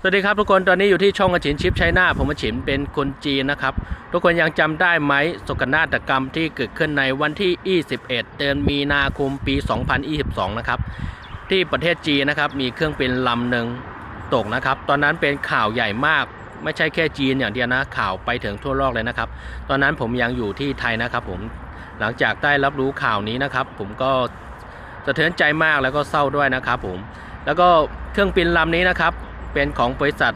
สวัสดีครับทุกคนตอนนี้อยู่ที่ช่องอาชินชิปชัยนาผมอาชินเป็นคนจีนนะครับ ทุกคนยังจำได้ไหมโศกนาฏกรรมที่เกิดขึ้นในวันที่ 21 เดือนมีนาคมปี 2022 นะครับ ที่ประเทศจีนนะครับมีเครื่องบินลำหนึ่งตกนะครับ ตอนนั้นเป็นข่าวใหญ่มากไม่ใช่แค่จีนอย่างเดียวนะข่าวไปถึงทั่วโลกเลยนะครับ ตอนนั้นผมยังอยู่ที่ไทยนะครับ ผมหลังจากได้รับรู้ข่าวนี้นะครับ ผมก็สะเทือนใจมากแล้วก็เศร้าด้วยนะครับ ผมแล้วก็เครื่องบินลำนี้นะครับ เป็นของบริษัท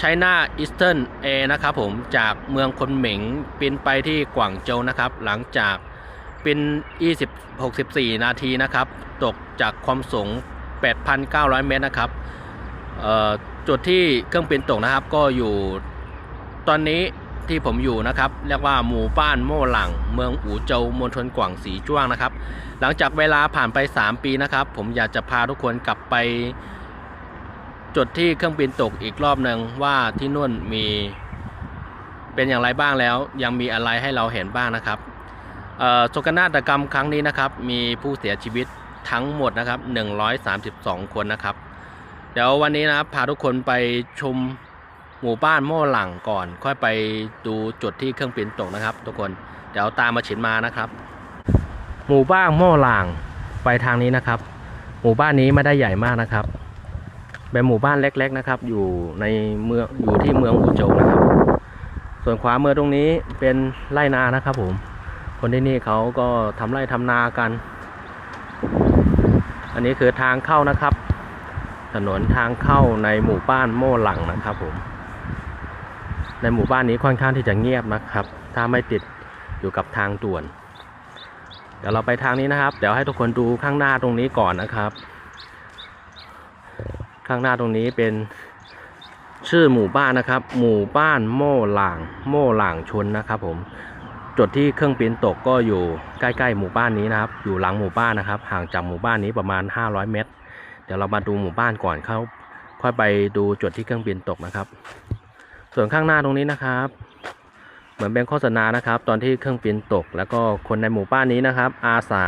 China Eastern Air นะครับผมจากเมืองคนเหม็งบินไปที่กวางโจวนะครับ หลังจากบิน20 64 นาทีนะครับ ตกจากความสูง 8,900 เมตรนะครับจุดที่เครื่องบินตกนะครับก็อยู่ตอนนี้ที่ผมอยู่นะครับเรียกว่าหมู่บ้านโม่หลัง เมืองอู่โจวมณฑลกวางสีจ้วงนะครับ หลังจากเวลาผ่านไป 3 ปีนะครับ ผมอยากจะพาทุกคนกลับไป จุดที่เครื่องบินตกอีกรอบหนึ่งว่าที่นู่นมีเป็นอย่างไรบ้างแล้ว ยังมีอะไรให้เราเห็นบ้างนะครับโศกนาฏกรรมครั้งนี้นะครับ มีผู้เสียชีวิตทั้งหมดนะครับ 132 คนนะครับ เดี๋ยววันนี้นะครับพาทุกคนไปชมหมู่บ้านโม่หลังก่อน ค่อยไปดูจุดที่เครื่องบินตกนะครับ ทุกคนเดี๋ยวตามมาฉินมานะครับ หมู่บ้านโม่หลังไปทางนี้นะครับ หมู่บ้านนี้ไม่ได้ใหญ่มากนะครับ เป็นหมู่บ้านเล็ก ๆนะครับ อยู่ในเมืองอยู่ที่เมืองอูโจวนะครับ ส่วนขวามือตรงนี้เป็นไร่นานะครับ ผม คนที่นี่เขาก็ทำไร่ทำนากัน อันนี้คือทางเข้านะครับ ถนนทางเข้าในหมู่บ้านโม่หลังนะครับ ผม ในหมู่บ้านนี้ค่อนข้างที่จะเงียบนะครับ ถ้าไม่ติดอยู่กับทางด่วน เดี๋ยวเราไปทางนี้นะครับ เดี๋ยวให้ทุกคนดูข้างหน้าตรงนี้ก่อนนะครับ ข้างหน้าตรงนี้เป็นชื่อหมู่บ้านนะครับ หมู่บ้านโม่หลาง โม่หลางชนนะครับผมจุดที่เครื่องบินตกก็อยู่ใกล้ๆหมู่บ้านนี้นะครับ อยู่หลังหมู่บ้านนะครับ ห่างจากหมู่บ้านนี้ประมาณ 500 เมตร เดี๋ยวเรามาดูหมู่บ้านก่อนเข้าค่อยไปดูจุดที่เครื่องบินตกนะครับ ส่วนข้างหน้าตรงนี้นะครับ เหมือนเป็นโฆษณานะครับ ตอนที่เครื่องบินตก แล้วก็คนในหมู่บ้านนี้นะครับ อาสา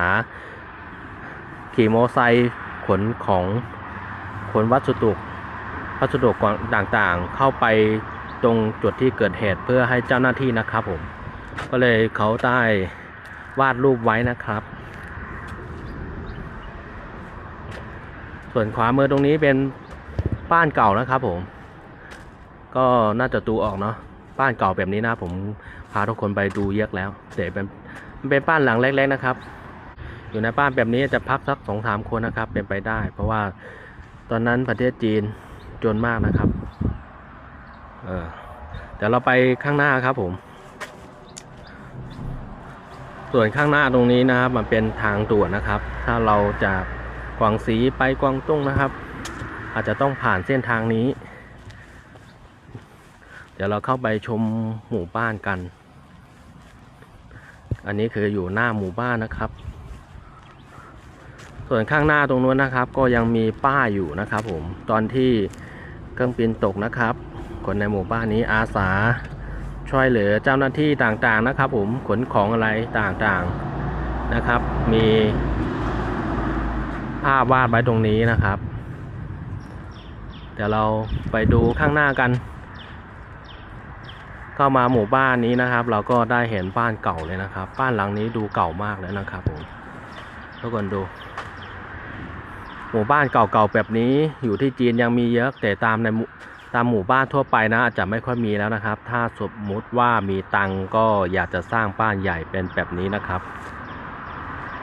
ขี่มอเตอร์ไซค์ขนของ ขนวัสดุวัสดุก่อต่างๆ เข้าไปตรงจุดที่เกิดเหตุเพื่อให้เจ้าหน้าที่นะครับผม ก็เลยเขาได้วาดรูปไว้นะครับ ส่วนขวามือตรงนี้เป็นบ้านเก่านะครับผม ก็น่าจะดูออกเนาะบ้านเก่าแบบนี้นะผมพาทุกคนไปดูเยอะแล้วแต่เป็นเป็นบ้านหลังเล็กๆนะครับ อยู่ในบ้านแบบนี้จะพักสักสองสามคนนะครับเป็นไปได้ เพราะว่า ตอนนั้นประเทศจีนจนมากนะครับเออเดี๋ยวเราไปข้างหน้าครับผม ส่วนข้างหน้าตรงนี้นะครับมันเป็นทางด่วนนะครับ ถ้าเราจากกวางสีไปกวางตุ้งนะครับ อาจจะต้องผ่านเส้นทางนี้ เดี๋ยวเราเข้าไปชมหมู่บ้านกัน อันนี้คืออยู่หน้าหมู่บ้านนะครับ ส่วนข้างหน้าตรงนู้นนะครับ ก็ยังมีป้ายอยู่นะครับผมตอนที่เครื่องบินตกนะครับ คนในหมู่บ้านนี้อาสา ช่วยเหลือเจ้าหน้าที่ต่างๆนะครับ ผมขนของอะไรต่างๆนะครับ มีภาพวาดไว้ตรงนี้นะครับ เดี๋ยวเราไปดูข้างหน้ากัน เข้ามาหมู่บ้านนี้นะครับ เราก็ได้เห็นบ้านเก่าเลยนะครับ บ้านหลังนี้ดูเก่ามากแล้วนะครับผมทุกคนดู หมู่บ้านเก่าๆแบบนี้อยู่ที่จีนยังมีเยอะแต่ตามในตามหมู่บ้านทั่วไปนะอาจจะไม่ค่อยมีแล้วนะครับ ถ้าสมมุติว่ามีตังก็อยากจะสร้างบ้านใหญ่เป็นแบบนี้นะครับ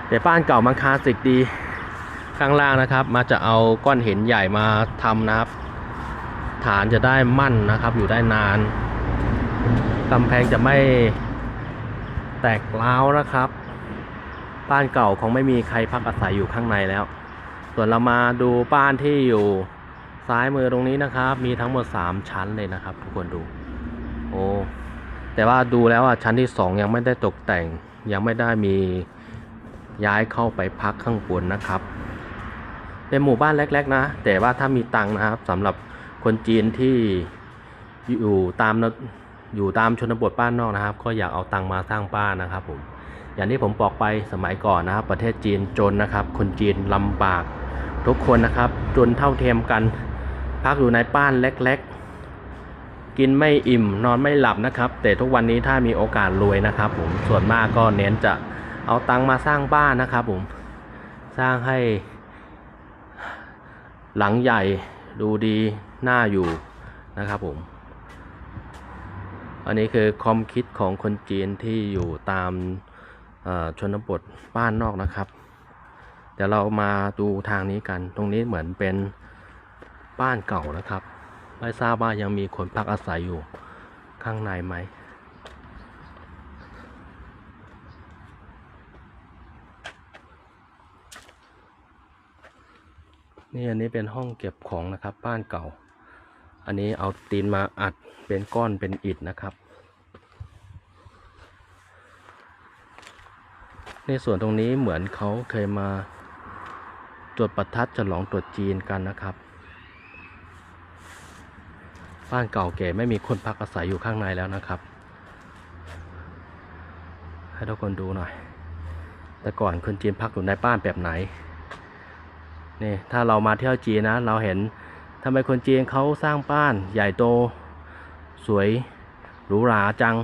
แต่บ้านเก่ามันคลาสสิกดีข้างล่างนะครับ มาจะเอาก้อนหินใหญ่มาทำนะครับ ฐานจะได้มั่นนะครับ อยู่ได้นานกำแพงจะไม่แตกร้าวนะครับ บ้านเก่าคงไม่มีใครพักอาศัยอยู่ข้างในแล้ว ส่วนเรามาดูบ้านที่อยู่ซ้ายมือตรงนี้นะครับ มีทั้งหมด 3 ชั้นเลยนะครับ ทุกคนดู โอ้แต่ว่าดูแล้วอะชั้นที่ 2 ยังไม่ได้ตกแต่ง ยังไม่ได้มีย้ายเข้าไปพักข้างบนนะครับ เป็นหมู่บ้านเล็กๆนะ แต่ว่าถ้ามีตังนะครับสำหรับคนจีนที่อยู่ตามอยู่ตามชนบทบ้านนอกนะครับ ก็อยากเอาตังมาสร้างบ้านนะครับผมอย่างที่ผมบอกไปสมัยก่อนนะครับ ประเทศจีนจนนะครับ คนจีนลำบาก ทุกคนนะครับ จนเท่าเทียมกัน พักอยู่ในบ้านเล็ก ๆ กินไม่อิ่ม นอนไม่หลับนะครับ แต่ทุกวันนี้ถ้ามีโอกาสรวยนะครับ ผมส่วนมากก็เน้นจะเอาตังค์มาสร้างบ้านนะครับ ผมสร้างให้ หลังใหญ่ดูดีน่าอยู่นะครับผมอันนี้คือความคิดของคนจีนที่อยู่ตามชนบทบ้านนอกนะครับ เดี๋ยวเรามาดูทางนี้กัน ตรงนี้เหมือนเป็นบ้านเก่านะครับ ไม่ทราบว่ายังมีคนพักอาศัยอยู่ข้างในไหม นี่อันนี้เป็นห้องเก็บของนะครับ บ้านเก่า อันนี้เอาตีนมาอัดเป็นก้อนเป็นอิฐนะครับในส่วนตรงนี้เหมือนเขาเคยมา จุดประทัดฉลองตรุษจีนกันนะครับ บ้านเก่าแก่ไม่มีคนพักอาศัยอยู่ข้างในแล้วนะครับ ให้ทุกคนดูหน่อย แต่ก่อนคนจีนพักอยู่ในบ้านแบบไหนนี่ถ้าเรามาเที่ยวจีนนะ เราเห็นทำไมคนจีนเขาสร้างบ้านใหญ่โต สวยหรูหราจัง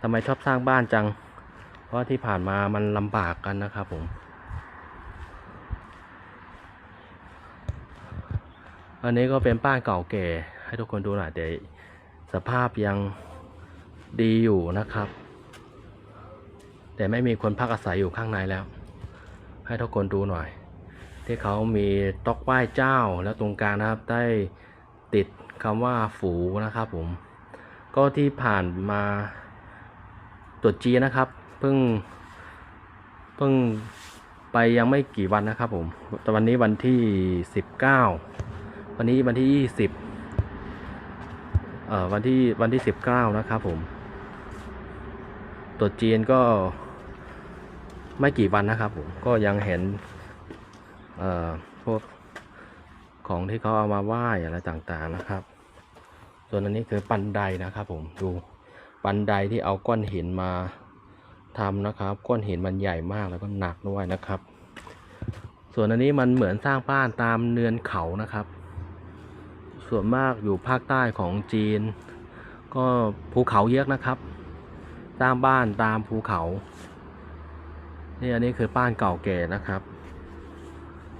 ทำไมชอบสร้างบ้านจัง เพราะที่ผ่านมามันลำบากกันนะครับผม อันนี้ก็เป็นบ้านเก่าแก่ ให้ทุกคนดูหน่อยแต่สภาพยังดีอยู่นะครับ แต่ไม่มีคนพักอาศัยอยู่ข้างในแล้ว ให้ทุกคนดูหน่อย ที่เขามีต๊อกไหว้เจ้าแล้วตรงกลางนะครับได้ติดคำว่าฝูนะครับผม ก็ที่ผ่านมาตรุษจีนะครับ เพิ่ง เพิ่งไปยังไม่กี่วันนะครับผม แต่วันนี้วันที่ 19 วันนี้วันที่20เอ่อวันที่วันที่19นะครับผมตรุษจีนก็ไม่กี่วันนะครับผมก็ยังเห็นเอ่อพวกของที่เขาเอามาไหว้อะไรต่างๆนะครับ ส่วนอันนี้คือบันไดนะครับ ผมดูบันไดที่เอาก้อนหินมาทำนะครับ ก้อนหินมันใหญ่มากแล้วก็หนักด้วยนะครับ ส่วนอันนี้มันเหมือนสร้างบ้านตามเนินเขานะครับ ส่วนมากอยู่ภาคใต้ของจีน ก็ภูเขาเยอะนะครับสร้างบ้านตามภูเขา นี่อันนี้คือบ้านเก่าแก่นะครับ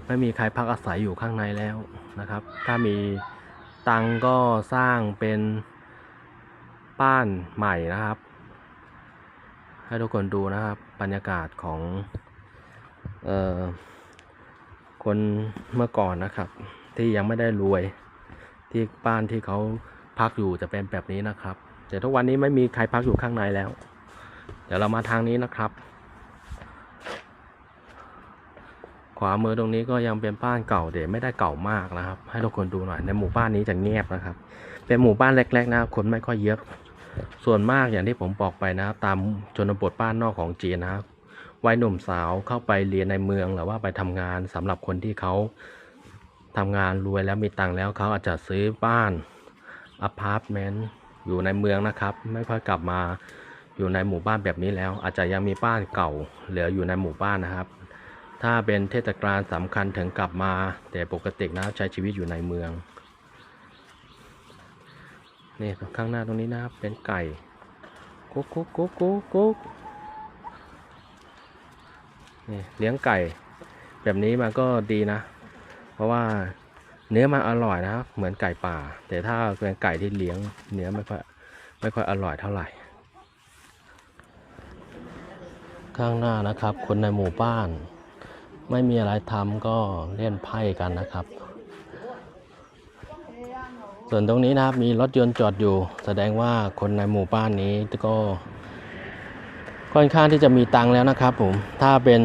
ไม่มีใครพักอาศัยอยู่ข้างในแล้วนะครับ ถ้ามีตังก็สร้างเป็นบ้านใหม่นะครับ ให้ทุกคนดูนะครับ บรรยากาศของออคนเมื่อก่อนนะครับ ที่ยังไม่ได้รวย ที่บ้านที่เขาพักอยู่จะเป็นแบบนี้นะครับ แต่ทุกวันนี้ไม่มีใครพักอยู่ข้างในแล้ว เดี๋ยวเรามาทางนี้นะครับ ขวามือตรงนี้ก็ยังเป็นบ้านเก่าเดี๋ยวไม่ได้เก่ามากนะครับ ให้ทุกคนดูหน่อยในหมู่บ้านนี้จะเงียบนะครับ เป็นหมู่บ้านเล็กๆนะครับคนไม่ค่อยเยอะ ส่วนมากอย่างที่ผมบอกไปนะครับ ตามชนบทบ้านนอกของจีนนะครับวัยหนุ่มสาวเข้าไปเรียนในเมืองหรือว่าไปทำงานสำหรับคนที่เขา ทำงานรวยแล้วมีตังค์แล้วเขาอาจจะซื้อบ้านอพาร์ตเมนต์อยู่ในเมืองนะครับ ไม่ค่อยกลับมาอยู่ในหมู่บ้านแบบนี้แล้ว อาจจะยังมีบ้านเก่าเหลืออยู่ในหมู่บ้านนะครับ ถ้าเป็นเทศกาลสำคัญถึงกลับมา แต่ปกตินะใช้ชีวิตอยู่ในเมืองนี่ข้างหน้าตรงนี้นะครับเป็นไก่กุ๊กกุ๊กกุ๊กกุ๊กกุ๊กนี่เลี้ยงไก่ แบบนี้มันก็ดีนะ เพราะว่าเนื้อมันอร่อยนะครับ เหมือนไก่ป่า แต่ถ้าเป็นไก่ที่เลี้ยงเนื้อไม่ค่อยไม่ค่อยอร่อยเท่าไหร่ ข้างหน้านะครับ คนในหมู่บ้าน ไม่มีอะไรทำก็เล่นไพ่กันนะครับ ส่วนตรงนี้นะครับมีรถยนต์จอดอยู่ แสดงว่าคนในหมู่บ้านนี้ก็ค่อนข้างที่จะมีตังค์แล้วนะครับผมถ้าเป็น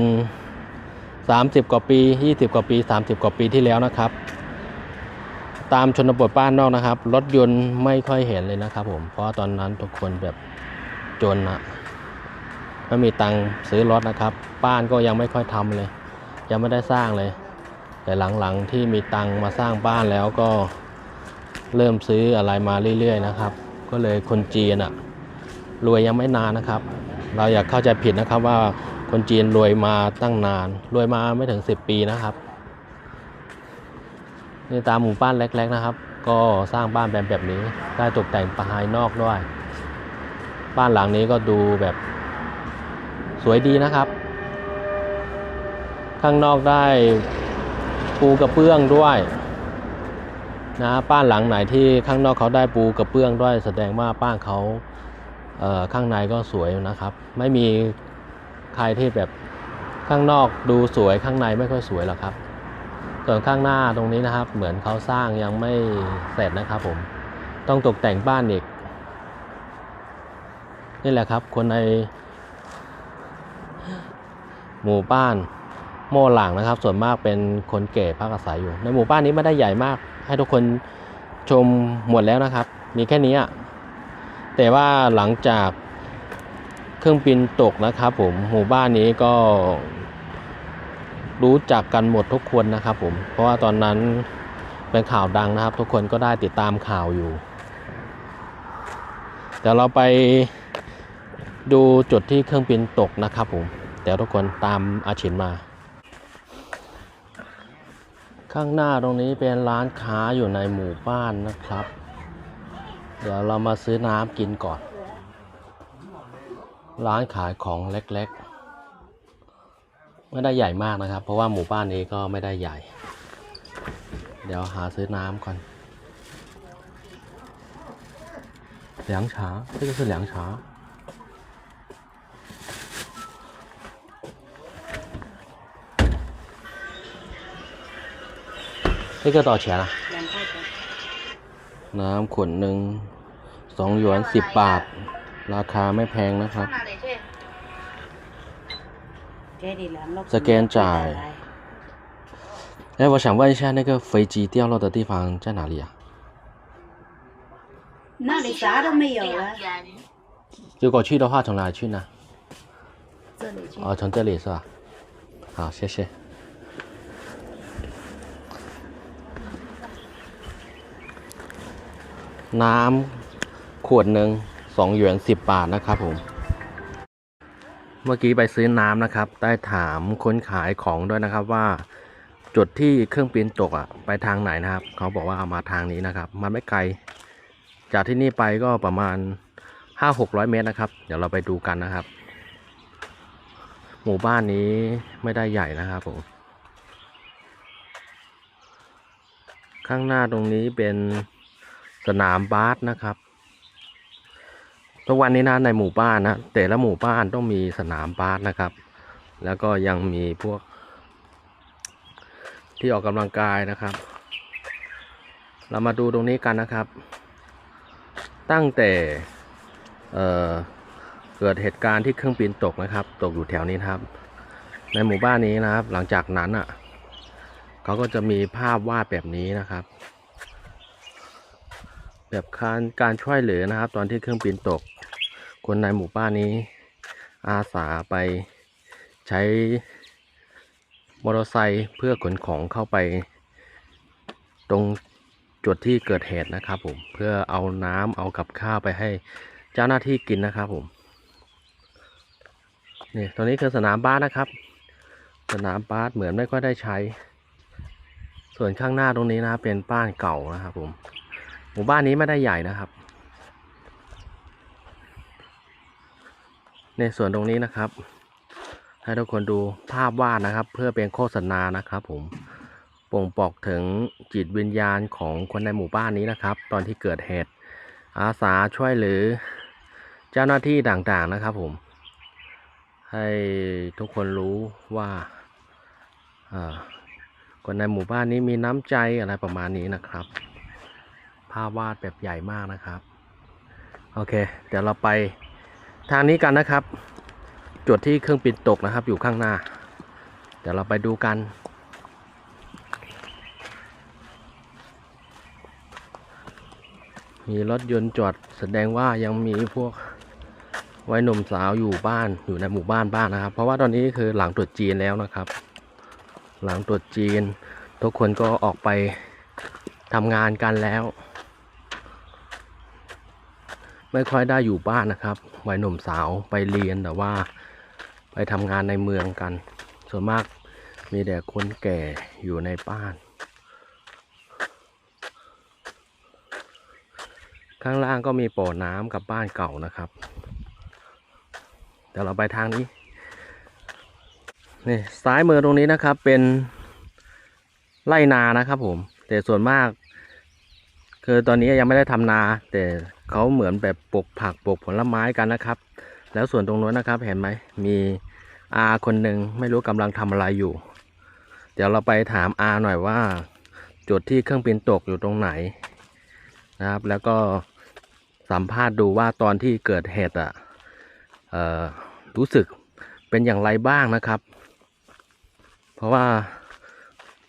30 กว่าปี 20 กว่าปี 30 กว่าปีที่แล้วนะครับ ตามชนบทบ้านนอกนะครับ รถยนต์ไม่ค่อยเห็นเลยนะครับ ผมเพราะตอนนั้นทุกคนแบบจนอะไม่มีตังค์ซื้อรถนะครับ บ้านก็ยังไม่ค่อยทำเลย ยังไม่ได้สร้างเลย แต่หลังๆที่มีตังค์มาสร้างบ้านแล้วก็เริ่มซื้ออะไรมาเรื่อยๆนะครับ ก็เลยคนจีนอะรวยยังไม่นานนะครับ เราอยากเข้าใจผิดนะครับว่า คนจีนรวยมาตั้งนาน รวยมาไม่ถึง 10 ปีนะครับนี่ตามหมู่บ้านเล็ก ๆ นะครับ ก็สร้างบ้านแบบแบบนี้ได้ตกแต่งภายนอกด้วย บ้านหลังนี้ก็ดูแบบสวยดีนะครับ ข้างนอกได้ปูกระเบื้องด้วยนะบ้านหลังไหนที่ข้างนอกเขาได้ปูกระเบื้องด้วย แสดงว่าบ้านเขาเอ่อข้างในก็สวยนะครับ ไม่มี ใครที่แบบข้างนอกดูสวยข้างในไม่ค่อยสวยหรอกครับ ส่วนข้างหน้าตรงนี้นะครับ เหมือนเขาสร้างยังไม่เสร็จนะครับผมต้องตกแต่งบ้านอีก นี่แหละครับ คนในหมู่บ้านโม่หลังนะครับ ส่วนมากเป็นคนแก่พักอาศัยอยู่ ในหมู่บ้านนี้ไม่ได้ใหญ่มาก ให้ทุกคนชมหมดแล้วนะครับ มีแค่นี้อะแต่ว่าหลังจาก เครื่องบินตกนะครับผมหมู่บ้านนี้ก็ รู้จักกันหมดทุกคนนะครับผม เพราะว่าตอนนั้นเป็นข่าวดังนะครับ ทุกคนก็ได้ติดตามข่าวอยู่เดี๋ยวเราไปดูจุดที่เครื่องบินตกนะครับผมเดี๋ยวทุกคนตามอาชินมา ข้างหน้าตรงนี้เป็นร้านค้าอยู่ในหมู่บ้านนะครับ เดี๋ยวเรามาซื้อน้ำกินก่อน ร้านขายของเล็กๆ ไม่ได้ใหญ่มากนะครับ เพราะว่าหมู่บ้านนี้ก็ไม่ได้ใหญ่ เดี๋ยวหาซื้อน้ำก่อน凉茶这个是凉茶这个多少钱啊？两块钱。 น้ำขวดหนึ่งสองหยวนสิบบาท ราคาไม่แพงนะครับ 上哪里去？给你联络。这边在哎，我想问一下，那个飞机掉落的地方在哪里啊？那里啥都没有了。如果去的话，从哪里去呢？这里去。哦，从这里是吧？好，谢谢。น้ำขวดหนึ่ง สองหยวนสิบบาทนะครับผม เมื่อกี้ไปซื้อน้ำนะครับ ได้ถามคนขายของด้วยนะครับว่า จุดที่เครื่องบินตกอะไปทางไหนนะครับ เขาบอกว่าเอามาทางนี้นะครับ มันไม่ไกล จากที่นี่ไปก็ประมาณห้าหกร้อยเมตรนะครับ เดี๋ยวเราไปดูกันนะครับ หมู่บ้านนี้ไม่ได้ใหญ่นะครับผมข้างหน้าตรงนี้เป็นสนามบาสนะครับ ทุกวันนี้นะในหมู่บ้านนะแต่ละหมู่บ้านต้องมีสนามบาสนะครับ แล้วก็ยังมีพวก ที่ออกกำลังกายนะครับ เรามาดูตรงนี้กันนะครับ ตั้งแต่เเกิดเหตุการณ์ที่เครื่องบินตกนะครับ ตกอยู่แถวนี้นครับ ในหมู่บ้านนี้นะครับ หลังจากนั้นอะเขาก็จะมีภาพวาดแบบนี้นะครับแบบการการช่วยเหลือนะครับ ตอนที่เครื่องบินตก คนในหมู่บ้านนี้ อาสาไปใช้มอเตอร์ไซค์เพื่อขนของเข้าไป ตรงจุดที่เกิดเหตุนะครับผมเพื่อเอาน้ำเอากับข้าวไปให้เจ้าหน้าที่กินนะครับผมนี่ตรงนี้คือสนามบาสนะครับ สนามบาสเหมือนไม่ค่อยได้ใช้ ส่วนข้างหน้าตรงนี้นะเป็นบ้านเก่านะครับผมหมู่บ้านนี้ไม่ได้ใหญ่นะครับ ในส่วนตรงนี้นะครับ ให้ทุกคนดูภาพวาดนะครับ เพื่อเป็นโฆษณานะครับ ผมบ่งบอกถึงจิตวิญญาณของคนในหมู่บ้านนี้นะครับ ตอนที่เกิดเหตุ อาสาช่วยหลือเจ้าหน้าที่ต่างๆนะครับ ผม ให้ทุกคนรู้ว่าคนในหมู่บ้านนี้มีน้ำใจอะไรประมาณนี้นะครับ ภาพวาดแบบใหญ่มากนะครับ โอเค เดี๋ยวเราไป ทางนี้กันนะครับ จุดที่เครื่องบินตกนะครับ อยู่ข้างหน้า เดี๋ยวเราไปดูกัน มีรถยนต์จอดแสดงว่ายังมีพวกวัยหนุ่มสาวอยู่บ้านอยู่ในหมู่บ้านบ้านนะครับ เพราะว่าตอนนี้คือหลังตรุษจีนแล้วนะครับ หลังตรุษจีน ทุกคนก็ออกไปทำงานกันแล้ว ไม่ค่อยได้อยู่บ้านนะครับวัยหนุ่มสาวไปเรียนแต่ว่า ไปทำงานในเมืองกัน ส่วนมากมีแต่คนแก่อยู่ในบ้าน ข้างล่างก็มีป่อน้ำกับบ้านเก่านะครับเดี๋ยวเราไปทางนี้นี่ซ้ายมือตรงนี้นะครับเป็นไรนานะครับผม แต่ส่วนมาก คือตอนนี้ยังไม่ได้ทำนา แต่เขาเหมือนแบบปลูกผักปลูกผลไม้กันนะครับ แล้วส่วนตรงนู้นนะครับ เห็นไหมมีอาคนหนึ่งไม่รู้กำลังทำอะไรอยู่ เดี๋ยวเราไปถามอาหน่อยว่า จุดที่เครื่องบินตกอยู่ตรงไหนนะครับ แล้วก็สัมภาษณ์ดูว่าตอนที่เกิดเหตุอะรู้สึกเป็นอย่างไรบ้างนะครับ เพราะว่า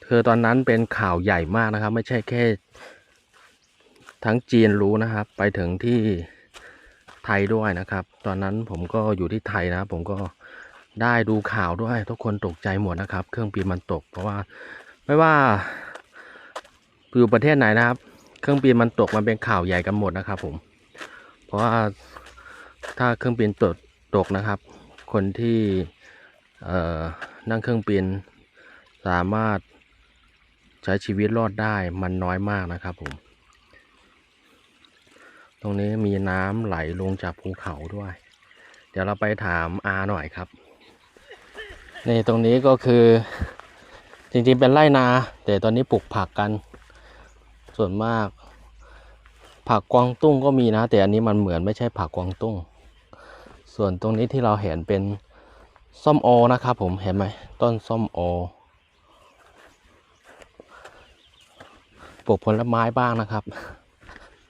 คือตอนนั้นเป็นข่าวใหญ่มากนะครับ ไม่ใช่แค่ ทั้งจีนรู้นะครับ ไปถึงที่ไทยด้วยนะครับ ตอนนั้นผมก็อยู่ที่ไทยนะผมก็ได้ดูข่าวด้วย ทุกคนตกใจหมดนะครับ เครื่องบินมันตก เพราะว่าไม่ว่าอยู่ประเทศไหนนะครับ เครื่องบินมันตกมันเป็นข่าวใหญ่กันหมดนะครับ ผม เพราะว่าถ้าเครื่องบินตกตกนะครับ คนที่นั่งเครื่องบินสามารถใช้ชีวิตรอดได้มันน้อยมากนะครับผม ตรงนี้มีน้ำไหลลงจากภูเขาด้วย เดี๋ยวเราไปถามอาหน่อยครับนี่ตรงนี้ก็คือจริงๆเป็นไร่นา แต่ตอนนี้ปลูกผักกัน ส่วนมาก ผักกวางตุ้งก็มีนะ แต่อันนี้มันเหมือนไม่ใช่ผักกวางตุ้ง ส่วนตรงนี้ที่เราเห็นเป็นส้มโอนะครับผมเห็นไหมต้นส้มโอปลูกผลไม้บ้างนะครับ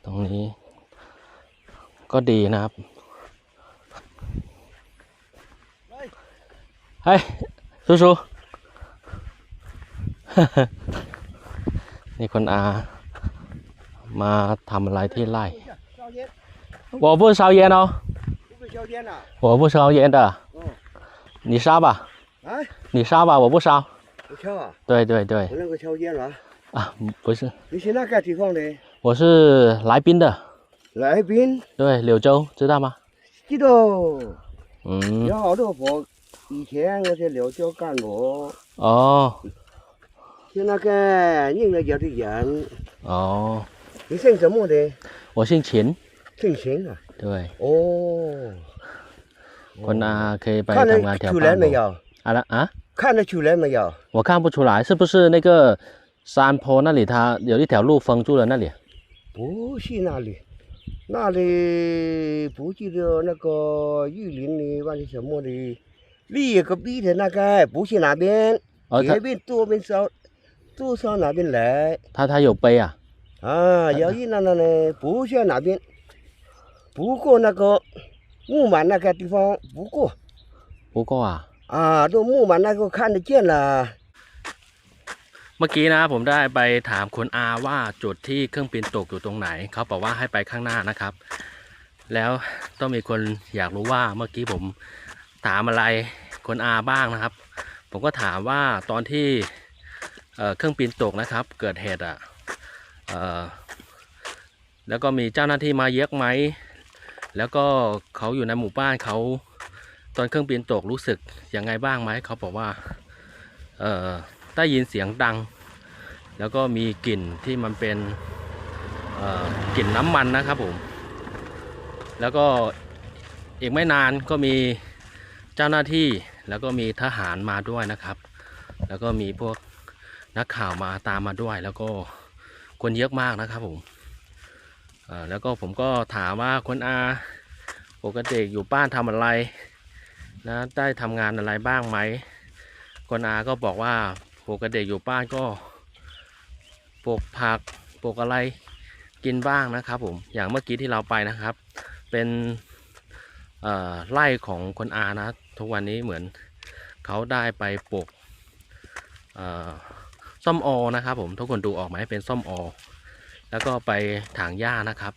ตรงนี้ ก็ดีนะครับ เฮ้ยซูซู นี่คนอา มาทำอะไรที่ไร่ 烧烟，我不烧烟哦，不会烧烟呐、我不烧烟的。哦，你烧吧，啊，你烧吧，我不烧。不敲啊，对对对，不能够抽烟了。啊，不是，你是哪个地方的？我是来宾的， 来宾，对，柳州，知道吗？知道，嗯，有好多伙。以前我在柳州干过，哦是那个宁乐街的人。哦，你姓什么的？我姓秦，姓秦啊。对，哦。 คนอาเคยไป 看 ทำงานแถ 得 ว 出 บ้า 来 น 没 ผม 有？ อะไร啊？看得出来没有？我看不出来，是不是那个山坡那里它有一条路封住了那里？不是那里， 那里不记得那个玉林的，忘记什么的，另一个壁的那个不是那边，哦，它这边多边烧，多烧那边来他他有碑啊？啊，有一那那呢，不是那边，不过那个木马那个地方不过不过啊，啊，都木马那个看得见了。 เมื่อกี้นะผมได้ไปถามคุณอาว่าจุดที่เครื่องบินตกอยู่ตรงไหน เขาบอกว่าให้ไปข้างหน้านะครับ แล้วต้องมีคนอยากรู้ว่าเมื่อกี้ผมถามอะไรคุณอาบ้างนะครับ ผมก็ถามว่าตอนที่เเครื่องบินตกนะครับ เกิดเหตุอะแล้วก็มีเจ้าหน้าที่มาเยอะไหม แล้วก็เขาอยู่ในหมู่บ้านเขาตอนเครื่องบินตกรู้สึกยังไงบ้างไหมเขาบอกว่า เออ ได้ยินเสียงดัง แล้วก็มีกลิ่นที่มันเป็นกลิ่นน้ำมันนะครับผม แล้วก็อีกไม่นานก็มีเจ้าหน้าที่แล้วก็มีทหารมาด้วยนะครับ แล้วก็มีพวกนักข่าวมาตามมาด้วย แล้วก็คนเยอะมากนะครับผมแล้วก็ผมก็ถามว่าคนอาปกติอยู่บ้านทำอะไรนะได้ทำงานอะไรบ้างไหมคนอาก็บอกว่า ปกติอยู่บ้านก็ปลูกผักปลูกอะไรกินบ้างนะครับผมอย่างเมื่อกี้ที่เราไปนะครับ เป็นไร่ของคนอานะ ทุกวันนี้เหมือนเขาได้ไปปลูกส้มโอนะครับผมทุกคนดูออกไหมเป็นส้มโอแล้วก็ไปถางหญ้านะครับ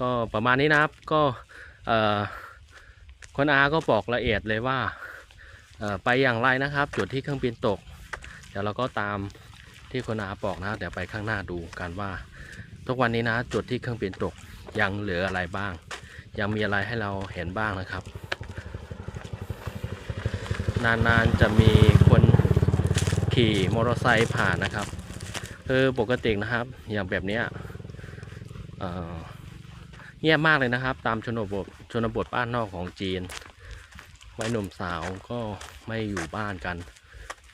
ก็ประมาณนี้นะครับก็เอ่อคนอาก็บอกละเอียดเลยว่า ไปอย่างไรนะครับ จุดที่เครื่องบินตก เดี๋ยวเราก็ตามที่คุณอาบอกนะเดี๋ยวไปข้างหน้าดูกันว่า ทุกวันนี้นะ จุดที่เครื่องบินตกยังเหลืออะไรบ้าง ยังมีอะไรให้เราเห็นบ้างนะครับ นานๆจะมีคนขี่มอเตอร์ไซค์ผ่านนะครับคือปกตินะครับอย่างแบบนี้ยเอ่อเงียบมากเลยนะครับ ตามชนบทชนบทบ้านนอกของจีน วัยหนุ่มสาวก็ไม่อยู่บ้านกัน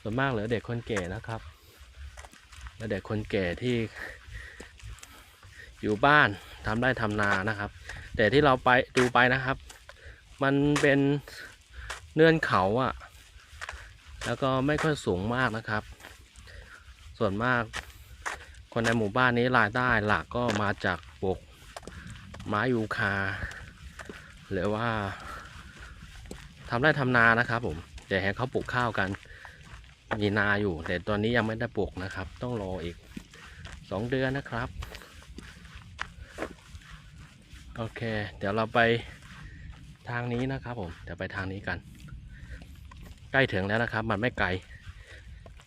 ส่วนมากเหลือเด็กคนแก่นะครับ และเด็กคนแก่ที่อยู่บ้านทำไร่ทำนานะครับ แต่ที่เราไปดูไปนะครับ มันเป็นเนื่อนเขาอะแล้วก็ไม่ค่อยสูงมากนะครับ ส่วนมากคนในหมู่บ้านนี้รายได้หลักก็มาจากปลูกไม้ยูคา หรือว่า ทำไร่ทำนานะครับ ผมแต่เห็นเขาปลูกข้าวกัน มีนาอยู่ แต่ตอนนี้ยังไม่ได้ปลูกนะครับ ต้องรออีกสองเดือนนะครับ โอเค เดี๋ยวเราไปทางนี้นะครับ ผมเดี๋ยวไปทางนี้กัน ใกล้ถึงแล้วนะครับ มันไม่ไกล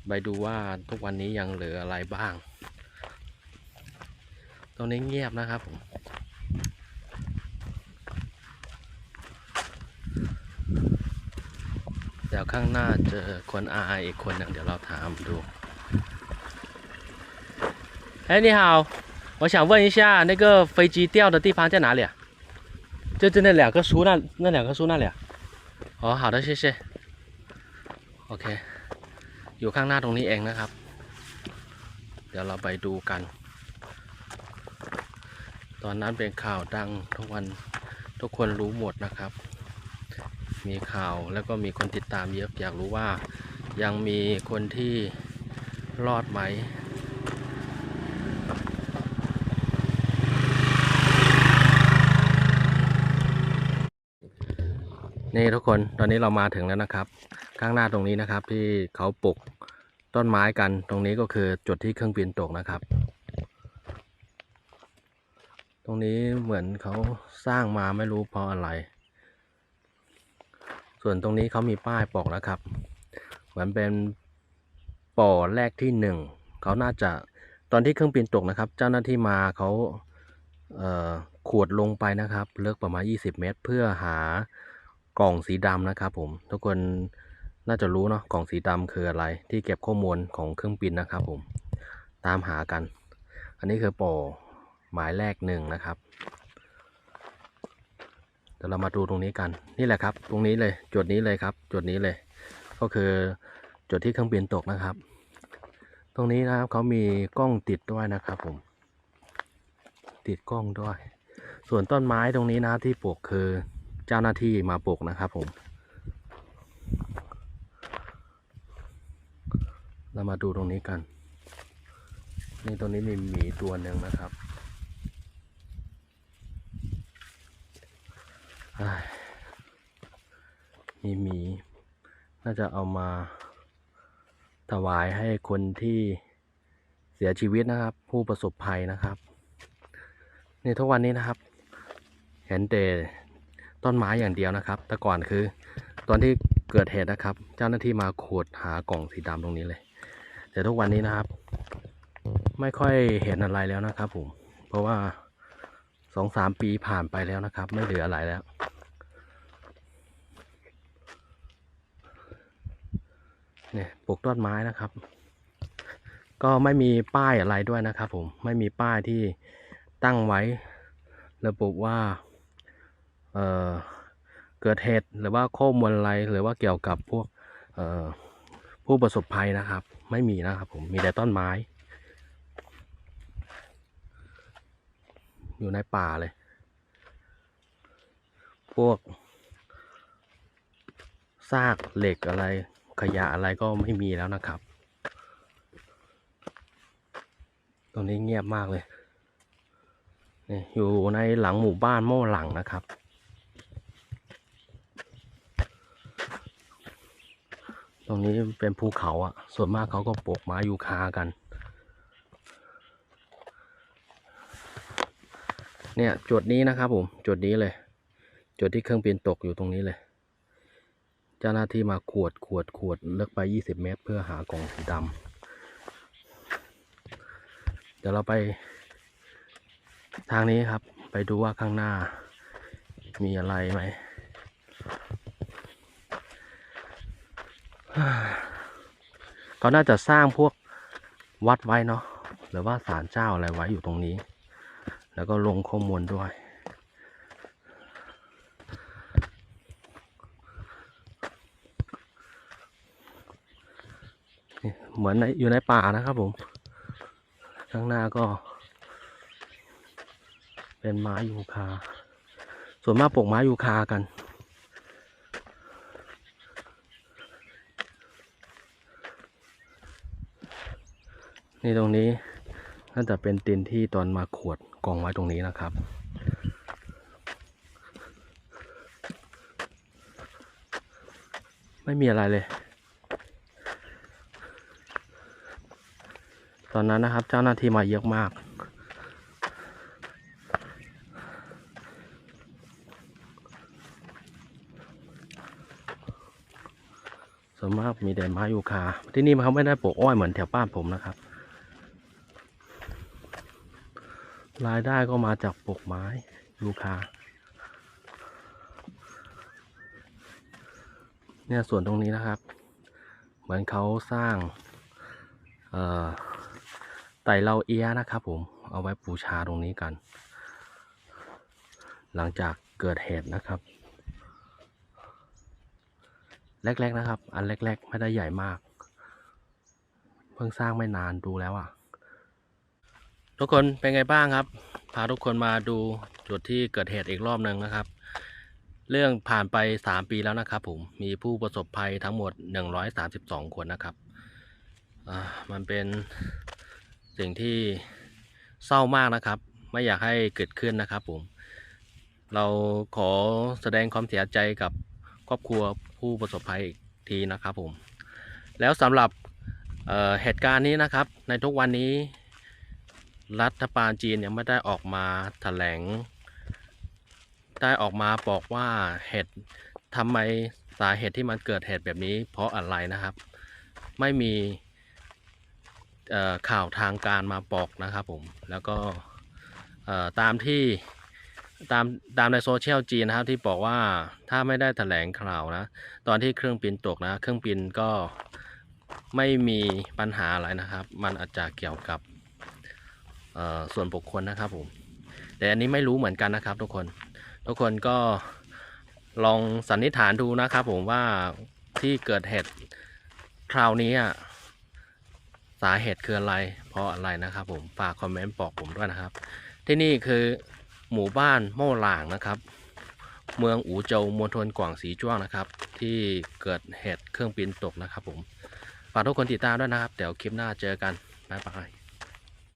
ไปดูว่าทุกวันนี้ยังเหลืออะไรบ้าง ตรงนี้เงียบนะครับผม เดี๋ยว ข้างหน้าเจอคนอาอีกคนหนึ่งเดี๋ยวเราถามดู哎，你好，我想问一下，那个飞机掉的地方在哪里啊？就就那两棵树那那两棵树那里啊？哦，好的，谢谢。OK，อยู่ข้างหน้าตรงนี้เองนะครับ เดี๋ยวเราไปดูกัน ตอนนั้นเป็นข่าวดังทุกวันทุกคนรู้หมดนะครับ มีข่าวแล้วก็มีคนติดตามเยอะอยากรู้ว่ายังมีคนที่รอดไหมนี่ทุกคนตอนนี้เรามาถึงแล้วนะครับ ข้างหน้าตรงนี้นะครับ ที่เขาปลูกต้นไม้กันตรงนี้ก็คือจุดที่เครื่องบินตกนะครับ ตรงนี้เหมือนเขาสร้างมาไม่รู้เพราะอะไร ส่วนตรงนี้เขามีป้ายบอกนะครับ เหมือนเป็นป่อแรกที่หนึ่งเขาน่าจะตอนที่เครื่องบินตกนะครับ เจ้าหน้าที่มาเขาเขวดลงไปนะครับเลึกประมาณ 20 เมตร เพื่อหากล่องสีดำนะครับ ผม ทุกคนน่าจะรู้เนาะกล่องสีดำคืออะไร ที่เก็บข้อมูลของเครื่องบินนะครับ ผมตามหากัน อันนี้คือป่อหมายแรกหนึ่งนะครับ ดี๋ยวเรามาดูตรงนี้กันนี่แหละครับ ตรงนี้เลยจุดนี้เลยครับ จุดนี้เลย ก็คือจุดที่เครื่องบินตกนะครับ ตรงนี้นะครับเขามีกล้องติดด้วยนะครับผม ติดกล้องด้วย ส่วนต้นไม้ตรงนี้นะที่ปลูกคือเจ้าหน้าที่มาปลูกนะครับ ผม เรามาดูตรงนี้กัน นี่ตรงนี้มีหมีตัวหนึ่งนะครับอ้าย มีหมี น่าจะเอามาถวายให้คนที่เสียชีวิตนะครับ ผู้ประสบภัยนะครับนี่ทุกวันนี้นะครับ เห็นแต่ต้นไม้อย่างเดียวนะครับ แต่ก่อนคือ ตอนที่เกิดเหตุนะครับ เจ้าหน้าที่มาขูดหากล่องสีดำตรงนี้เลย แต่ทุกวันนี้นะครับ ไม่ค่อยเห็นอะไรแล้วนะครับผมเพราะว่า สองสามปีผ่านไปแล้วนะครับ ไม่เหลืออะไรแล้ว เนี่ยปลูกต้นไม้นะครับ ก็ไม่มีป้ายอะไรด้วยนะครับ ผมไม่มีป้ายที่ตั้งไว้ ระบุว่าเอ่อเกิดเหตุหรือว่าข้อมูลอะไรหรือว่าเกี่ยวกับพวกผู้ประสบภัยนะครับ ไม่มีนะครับผมมีแต่ต้นไม้ อยู่ในป่าเลย พวกซากเหล็กอะไรขยะอะไรก็ไม่มีแล้วนะครับ ตรงนี้เงียบมากเลยนี่อยู่ในหลังหมู่บ้านโม่หลังนะครับ ตรงนี้เป็นภูเขาอะ่ะส่วนมากเขาก็ปลูกไม้ยูคากัน เนี่ยจุดนี้นะครับผมจุดนี้เลย จุดที่เครื่องบินตกอยู่ตรงนี้เลย เจ้าหน้าที่มาขวดขวดขวดเลึกไป 20 เมตร เพื่อหากล่องสีดำเดี๋ยวเราไป ทางนี้ครับ ไปดูว่าข้างหน้า มีอะไรไหมก็น่าจะสร้างพวกวัดไว้เนาะหรือว่าศาลเจ้าอะไรไว้อยู่ตรงนี้ แล้วก็ลงข้อมูลด้วย เหมือนในอยู่ในป่านะครับผม ข้างหน้าก็ เป็นไม้ยูคา ส่วนมากปลูกไม้ยูคากันนี่ตรงนี้ น่าจะเป็นตินที่ตอนมาขวดกองไว้ตรงนี้นะครับ ไม่มีอะไรเลย ตอนนั้นนะครับเจ้าหน้าที่มาเยอะมากส่วนมากมีแต่ไม้ยูคาที่นี่เขาไม่ได้ปลูกอ้อยเหมือนแถวบ้านผมนะครับ รายได้ก็มาจากปลูกไม้ยูกค้าเนี่ยส่วนตรงนี้นะครับ เหมือนเขาสร้างไต่เราเอียนะครับผมเอาไว้บูชาตรงนี้กัน หลังจากเกิดเหตุนะครับ แรกๆนะครับ อันแรกๆ ไม่ได้ใหญ่มาก เพิ่งสร้างไม่นานดูแล้วอะ่ะ ทุกคนเป็นไงบ้างครับ พาทุกคนมาดูจุดที่เกิดเหตุอีกรอบหนึ่งนะครับ เรื่องผ่านไป 3 ปีแล้วนะครับผมมีผู้ประสบภัยทั้งหมด 132 คนนะครับมันเป็นสิ่งที่เศร้ามากนะครับ ไม่อยากให้เกิดขึ้นนะครับผม เราขอแสดงความเสียใจกับครอบครัวผู้ประสบภัยอีกทีนะครับผม แล้วสำหรับเเหตุการณ์นี้นะครับ ในทุกวันนี้ รัฐบาลจีนยังไม่ได้ออกมาแถลง ได้ออกมาบอกว่าเหตุทำไมสาเหตุที่มันเกิดเหตุแบบนี้ เพราะอะไรนะครับ ไม่มีข่าวทางการมาบอกนะครับผม แล้วก็ตามที่ตามตามในโซเชียลจีนนะครับที่บอกว่าถ้าไม่ได้แถลงข่าวนะ ตอนที่เครื่องบินตกนะ เครื่องบินก็ไม่มีปัญหาอะไรนะครับ มันอาจจะเกี่ยวกับ ส่วนบุคคลนะครับผมแต่อันนี้ไม่รู้เหมือนกันนะครับ ทุกคนทุกคนก็ลองสันนิษฐานดูนะครับ ผมว่าที่เกิดเหตุคราวนี้สาเหตุคืออะไร เพราะอะไรนะครับ ผมฝากคอมเมนต์บอกผมด้วยนะครับ ที่นี่คือหมู่บ้านโม่หลางนะครับ เมืองอูโจวมณฑลกวางสีจ้วงนะครับ ที่เกิดเหตุเครื่องบินตกนะครับ ผมฝากทุกคนติดตามด้วยนะครับ เดี๋ยวคลิปหน้าเจอกันบ๊ายบาย